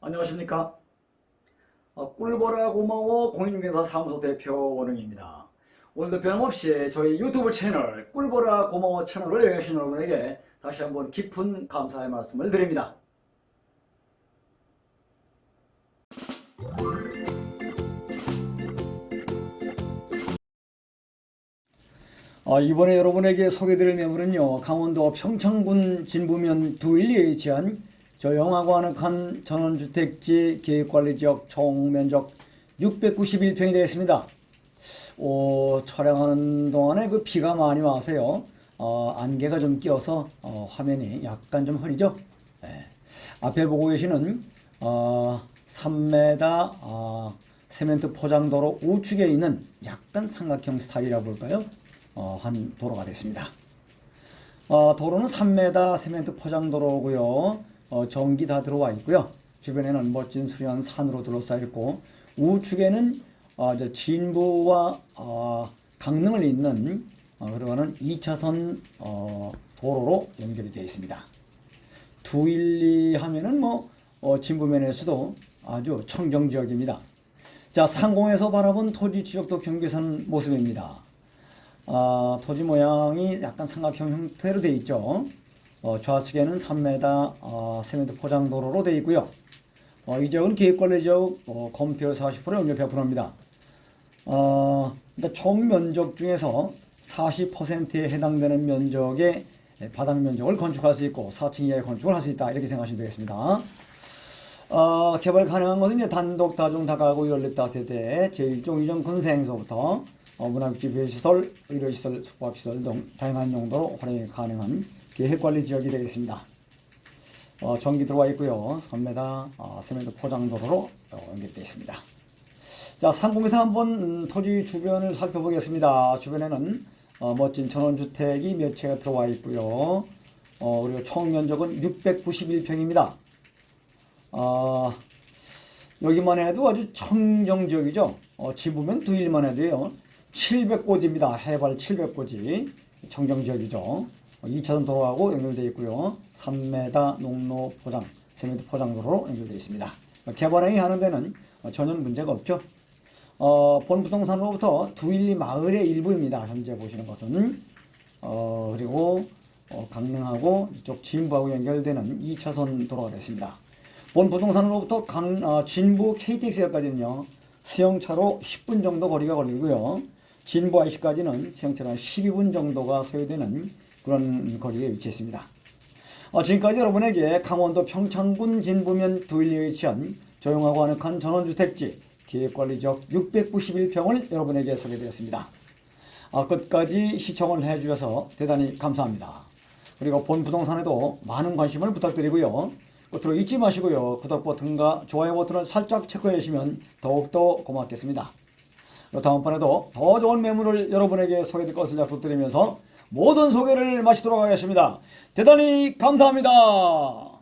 안녕하십니까? 어, 꿀보라 고마워 공인중개사 사무소 대표 원흥입니다. 오늘도 변함없이 저희 유튜브 채널 꿀보라 고마워 채널을 여행하신 여러분에게 다시 한번 깊은 감사의 말씀을 드립니다. 어, 이번에 여러분에게 소개드릴 매물은요 강원도 평창군 진부면 두일리에 위치한 저영하고 아늑한 전원주택지 계획관리지역 총 면적 691평이 되겠습니다. 어, 촬영하는 동안에 그 비가 많이 와서요 어, 안개가 좀 끼어서 어, 화면이 약간 좀 흐리죠. 예. 앞에 보고 계시는 어, 3m 어, 세멘트 포장도로 우측에 있는 약간 삼각형 스타일이라고 볼까요? 어, 한 도로가 됐습니다. 어, 도로는 3m 세멘트 포장도로고요. 어, 전기 다 들어와 있고요. 주변에는 멋진 수려한 산으로 둘러싸여 있고 우측에는 어, 진부와 어, 강릉을 잇는 어, 그러는 2차선 어, 도로로 연결이 되어 있습니다. 212 하면은 뭐 어, 진부면에서도 아주 청정 지역입니다. 자, 상공에서 바라본 토지 지역도 경계선 모습입니다. 아, 토지 모양이 약간 삼각형 형태로 되어 있죠. 어, 좌측에는 3m, 어, 세면트 포장 도로로 되어 있고요. 어, 이 지역은 계획관리 지역 어, 건폐율 40% 연료 100%입니다. 어, 그러니까 총 면적 중에서 40%에 해당되는 면적의 바닥 면적을 건축할 수 있고 4층 이하의 건축을 할 수 있다 이렇게 생각하시면 되겠습니다. 어, 개발 가능한 것은 이제 단독, 다중, 다가구, 연립 다세대, 제1종 이전 군사행소부터 어, 문화육지시설, 의료시설, 숙박시설 등 다양한 용도로 활용이 가능한 계획관리 지역이 되겠습니다. 어, 전기 들어와 있고요. 3m, 어, 세면도 포장도로로 어, 연결되어 있습니다. 자, 상공에서 한번 음, 토지 주변을 살펴보겠습니다. 주변에는 어, 멋진 전원주택이 몇 채가 들어와 있고요. 어, 그리고 총 면적은 691평입니다. 어, 여기만 해도 아주 청정 지역이죠. 어, 지부면 두일만 해도요. 700고지입니다. 해발 700고지. 청정 지역이죠. 어, 2차선 도로하고 연결되어 있고요. 3m 농로 포장, 세면트 포장도로로 연결되어 있습니다. 어, 개발행위 하는 데는 어, 전혀 문제가 없죠. 어, 본부동산으로부터 두일리 마을의 일부입니다. 현재 보시는 것은. 어, 그리고 어, 강릉하고 이쪽 진부하고 연결되는 2차선 도로가 됐습니다. 본 부동산으로부터 강, 어, 진부 KTX역까지는요, 수영차로 10분 정도 거리가 걸리고요. 진부 IC까지는 수영차로 한 12분 정도가 소요되는 그런 거리에 위치했습니다. 어, 지금까지 여러분에게 강원도 평창군 진부면 두일리에 위치한 조용하고 아늑한 전원주택지 계획관리지역 691평을 여러분에게 소개드렸습니다. 어, 끝까지 시청을 해주셔서 대단히 감사합니다. 그리고 본 부동산에도 많은 관심을 부탁드리고요. 끝으로 잊지 마시고요. 구독 버튼과 좋아요 버튼을 살짝 체크해 주시면 더욱더 고맙겠습니다. 다음번에도 더 좋은 매물을 여러분에게 소개될 것을 약속드리면서 모든 소개를 마치도록 하겠습니다. 대단히 감사합니다.